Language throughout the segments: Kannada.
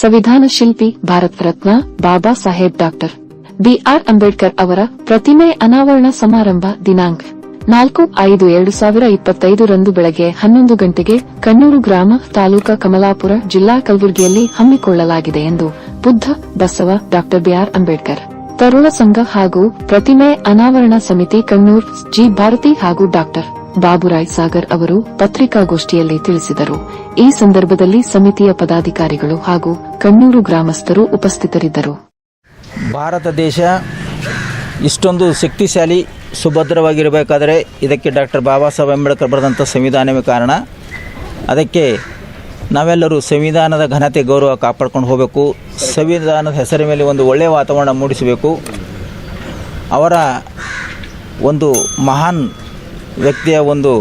ಸಂವಿಧಾನ ಶಿಲ್ಪಿ Bharat Ratna Baba Saheb doctor B R Ambedkar ಅವರ ಪ್ರತಿಮೆ ಅನಾವರಣ ಸಮಾರಂಭ ದಿನಾಂಕ ನಾಲ್ಕು ಐದು ಎರಡು ಸಾವಿರ ಇಪ್ಪತ್ತೈದರಂದು ಬೆಳಗ್ಗೆ ಹನ್ನೊಂದು ಗಂಟೆಗೆ ಕಣ್ಣೂರು ಗ್ರಾಮ ತಾಲೂಕಾ ಕಮಲಾಪುರ ಜಿಲ್ಲಾ ಕಲಬುರಗಿಯಲ್ಲಿ ಹಮ್ಮಿಕೊಳ್ಳಲಾಗಿದೆ ಎಂದು Buddha Basava doctor B R Ambedkar. ತರುಣ ಸಂಘ ಹಾಗೂ ಪ್ರತಿಮೆ ಅನಾವರಣ ಸಮಿತಿ ಕಣ್ಣೂರ್ ಜಿ ಭಾರತಿ ಹಾಗೂ ಡಾಕ್ಟರ್ ಬಾಬುರಾಯ್ ಸಾಗರ್ ಅವರು ಪತ್ರಿಕಾಗೋಷ್ಠಿಯಲ್ಲಿ ತಿಳಿಸಿದರು. ಈ ಸಂದರ್ಭದಲ್ಲಿ ಸಮಿತಿಯ ಪದಾಧಿಕಾರಿಗಳು ಹಾಗೂ ಕಣ್ಣೂರು ಗ್ರಾಮಸ್ಥರು ಉಪಸ್ಥಿತರಿದ್ದರು. ಭಾರತ ದೇಶ ಇಷ್ಟೊಂದು ಶಕ್ತಿಶಾಲಿ, ಸುಭದ್ರವಾಗಿರಬೇಕಾದರೆ ಇದಕ್ಕೆ ಡಾಕ್ಟರ್ ಬಾಬಾ ಸಾಹೇಬ್ ಅಂಬೇಡ್ಕರ್ ಬರೆದಂಥ ಸಂವಿಧಾನವೇ ಕಾರಣ. ಅದಕ್ಕೆ ನಾವೆಲ್ಲರೂ ಸಂವಿಧಾನದ ಘನತೆ ಗೌರವ ಕಾಪಾಡ್ಕೊಂಡು ಹೋಗಬೇಕು. ಸಂವಿಧಾನದ ಹೆಸರ ಮೇಲೆ ಒಂದು ಒಳ್ಳೆಯ ವಾತಾವರಣ ಮೂಡಿಸಬೇಕು. ಅವರ ಒಂದು ಮಹಾನ್ ವ್ಯಕ್ತಿಯ ಒಂದು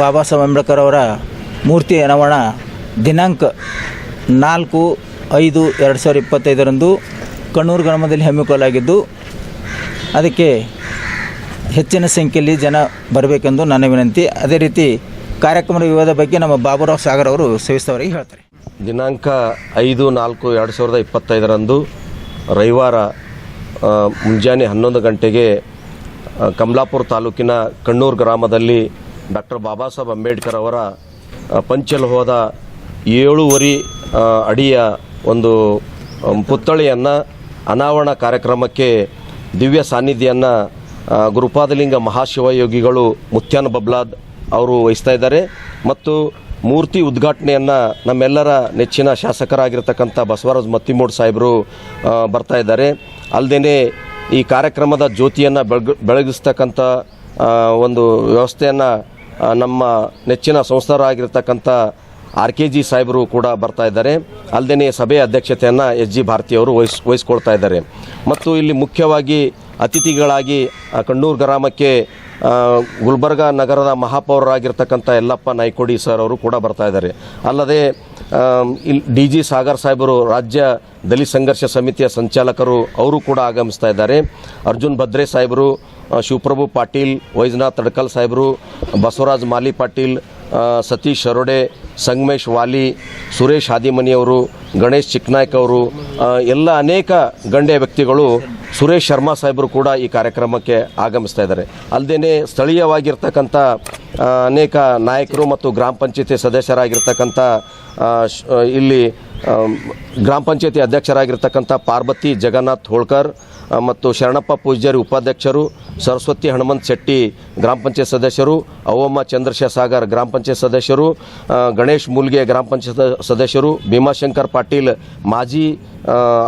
ಬಾಬಾ ಸಾಹೇಬ್ ಅಂಬೇಡ್ಕರ್ ಅವರ ಮೂರ್ತಿ ಅನಾವರಣ ದಿನಾಂಕ ನಾಲ್ಕು ಐದು ಎರಡು ಸಾವಿರದ ಇಪ್ಪತ್ತೈದರಂದು ಕಣ್ಣೂರು ಗ್ರಾಮದಲ್ಲಿ ಹಮ್ಮಿಕೊಳ್ಳಲಾಗಿದ್ದು, ಅದಕ್ಕೆ ಹೆಚ್ಚಿನ ಸಂಖ್ಯೆಯಲ್ಲಿ ಜನ ಬರಬೇಕೆಂದು ನನ್ನ ವಿನಂತಿ. ಅದೇ ರೀತಿ ಕಾರ್ಯಕ್ರಮದ ವಿವಾದ ಬಗ್ಗೆ ನಮ್ಮ ಬಾಬುರಾವ್ ಸಾಗರ್ ಅವರು ಸವಿಸ್ತವರಿಗೆ ಹೇಳ್ತಾರೆ. ದಿನಾಂಕ ಐದು ನಾಲ್ಕು ಎರಡು ಸಾವಿರದ ಇಪ್ಪತ್ತೈದರಂದು ರವಿವಾರ ಮುಂಜಾನೆ ಹನ್ನೊಂದು ಗಂಟೆಗೆ ಕಮಲಾಪುರ ತಾಲೂಕಿನ ಕಣ್ಣೂರು ಗ್ರಾಮದಲ್ಲಿ ಡಾಕ್ಟರ್ ಬಾಬಾ ಸಾಹೇಬ್ ಅಂಬೇಡ್ಕರ್ ಅವರ ಪಂಚಲ್ ಹೋದ ಏಳುವರಿ ಅಡಿಯ ಒಂದು ಪುತ್ಥಳಿಯನ್ನು ಅನಾವರಣ ಕಾರ್ಯಕ್ರಮಕ್ಕೆ ದಿವ್ಯ ಸಾನ್ನಿಧ್ಯವನ್ನು ಗುರುಪಾದಲಿಂಗ ಮಹಾಶಿವಯೋಗಿಗಳು ಮುತ್ಯಾನ್ ಬಬ್ಲಾದ್ ಅವರು ವಹಿಸ್ತಾ ಇದ್ದಾರೆ. ಮತ್ತು ಮೂರ್ತಿ ಉದ್ಘಾಟನೆಯನ್ನು ನಮ್ಮೆಲ್ಲರ ನೆಚ್ಚಿನ ಶಾಸಕರಾಗಿರ್ತಕ್ಕಂಥ ಬಸವರಾಜ್ ಮತ್ತಿಮೂಡ್ ಸಾಹೇಬರು ಬರ್ತಾ ಇದ್ದಾರೆ. ಅಲ್ಲದೇ ಈ ಕಾರ್ಯಕ್ರಮದ ಜ್ಯೋತಿಯನ್ನು ಬೆಳಗ್, ಬೆಳಗಿಸ್ತಕ್ಕಂಥ ಒಂದು ವ್ಯವಸ್ಥೆಯನ್ನು ನಮ್ಮ ನೆಚ್ಚಿನ ಸಂಸ್ಥರಾಗಿರ್ತಕ್ಕಂಥ ಆರ್ ಕೆ ಜಿ ಸಾಹೇಬರು ಕೂಡ ಬರ್ತಾ ಇದ್ದಾರೆ. ಅಲ್ಲದೇ ಸಭೆಯ ಅಧ್ಯಕ್ಷತೆಯನ್ನು ಎಸ್ ಜಿ ಭಾರತಿಯವರು ವಹಿಸ್, ವಹಿಸ್ಕೊಳ್ತಾ ಇದ್ದಾರೆ. ಮತ್ತು ಇಲ್ಲಿ ಮುಖ್ಯವಾಗಿ ಅತಿಥಿಗಳಾಗಿ ಕಣ್ಣೂರು ಗ್ರಾಮಕ್ಕೆ ಗುಲ್ಬರ್ಗ ನಗರದ ಮಹಾಪೌರರಾಗಿರ್ತಕ್ಕಂಥ ಯಲ್ಲಪ್ಪ ನಾಯ್ಕೋಡಿ ಸರ್ ಅವರು ಕೂಡ ಬರ್ತಾ ಇದ್ದಾರೆ. ಅಲ್ಲದೆ ಇಲ್ಲಿ ಡಿ ಜಿ ಸಾಗರ್ ಸಾಹೇಬರು ರಾಜ್ಯ ದಲಿತ ಸಂಘರ್ಷ ಸಮಿತಿಯ ಸಂಚಾಲಕರು ಅವರು ಕೂಡ ಆಗಮಿಸ್ತಾ ಇದ್ದಾರೆ. ಅರ್ಜುನ್ ಭದ್ರೆ ಸಾಹೇಬರು ಶಿವಪ್ರಭು ಪಾಟೀಲ್, ವೈಜನಾಥ್ ತಡ್ಕಲ್ ಸಾಹೇಬರು, ಬಸವರಾಜ್ ಮಾಲಿ ಪಾಟೀಲ್ ಸತೀಶ್ ಶರೋಡೆ ಸಂಗಮೇಶ್ ವಾಲಿ, ಸುರೇಶ್ ಹಾದಿಮನಿಯವರು, ಗಣೇಶ್ ಚಿಕ್ನಾಯ್ಕ ಅವರು ಎಲ್ಲ ಅನೇಕ ಗಣ್ಯ ವ್ಯಕ್ತಿಗಳು ಸುರೇಶ್ ಶರ್ಮಾ ಸಾಹೇಬರು ಕೂಡ ಈ ಕಾರ್ಯಕ್ರಮಕ್ಕೆ ಆಗಮಿಸ್ತಾ ಇದ್ದಾರೆ. ಅಲ್ಲದೇ ಸ್ಥಳೀಯವಾಗಿರ್ತಕ್ಕಂಥ ಅನೇಕ ನಾಯಕರು ಮತ್ತು ಗ್ರಾಮ ಪಂಚಾಯತಿ ಸದಸ್ಯರಾಗಿರ್ತಕ್ಕಂಥ ಇಲ್ಲಿ ಗ್ರಾಮ ಪಂಚಾಯತಿ ಅಧ್ಯಕ್ಷರಾಗಿರ್ತಕ್ಕಂಥ ಪಾರ್ವತಿ ಜಗನ್ನಾಥ್ ಹೋಳ್ಕರ್ ಮತ್ತು ಶರಣಪ್ಪ ಪೂಜಾರಿ ಉಪಾಧ್ಯಕ್ಷರು, ಸರಸ್ವತಿ ಹನುಮಂತ್ ಶೆಟ್ಟಿ ಗ್ರಾಮ ಪಂಚಾಯತ್ ಸದಸ್ಯರು ಅವಮ್ಮ ಚಂದ್ರಶೇಖರ್ ಸಾಗರ್ ಗ್ರಾಮ ಪಂಚಾಯತ್ ಸದಸ್ಯರು ಗಣೇಶ್ ಮೂಲ್ಗೆ ಗ್ರಾಮ ಪಂಚಾಯತ್ ಸದಸ್ಯರು, ಭೀಮಾಶಂಕರ್ ಪಾಟೀಲ್ ಮಾಜಿ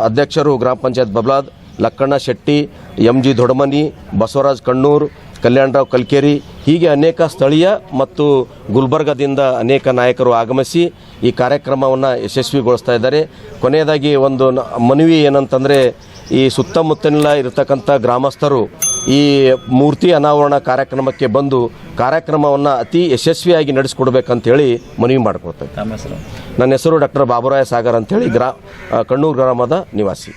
ಅಧ್ಯಕ್ಷರು ಗ್ರಾಮ ಪಂಚಾಯತ್ ಬಬ್ಲಾದ್, ಲಕ್ಕಣ್ಣ ಶೆಟ್ಟಿ ಎಂ ಜಿ ದೊಡಮನಿ ಬಸವರಾಜ್ ಕಣ್ಣೂರ್, ಕಲ್ಯಾಣರಾವ್ ಕಲ್ಕೇರಿ, ಹೀಗೆ ಅನೇಕ ಸ್ಥಳೀಯ ಮತ್ತು ಗುಲ್ಬರ್ಗದಿಂದ ಅನೇಕ ನಾಯಕರು ಆಗಮಿಸಿ ಈ ಕಾರ್ಯಕ್ರಮವನ್ನು ಯಶಸ್ವಿಗೊಳಿಸ್ತಾ ಇದ್ದಾರೆ. ಕೊನೆಯದಾಗಿ ಒಂದು ಮನವಿ ಏನಂತಂದರೆ ಈ ಸುತ್ತಮುತ್ತಲಿನ ಇರತಕ್ಕಂಥ ಗ್ರಾಮಸ್ಥರು ಈ ಮೂರ್ತಿ ಅನಾವರಣ ಕಾರ್ಯಕ್ರಮಕ್ಕೆ ಬಂದು ಕಾರ್ಯಕ್ರಮವನ್ನು ಅತಿ ಯಶಸ್ವಿಯಾಗಿ ನಡೆಸಿಕೊಡ್ಬೇಕಂತೇಳಿ ಮನವಿ ಮಾಡ್ಕೊಳ್ತಾ ಇದ್ದೀನಿ. ತಮ್ಮ ಹೆಸರು? ನನ್ನ ಹೆಸರು ಡಾಕ್ಟರ್ ಬಾಬುರಾಯ ಸಾಗರ್ ಅಂತೇಳಿ ಗ್ರಾ ಕಣ್ಣೂರು ಗ್ರಾಮದ ನಿವಾಸಿ.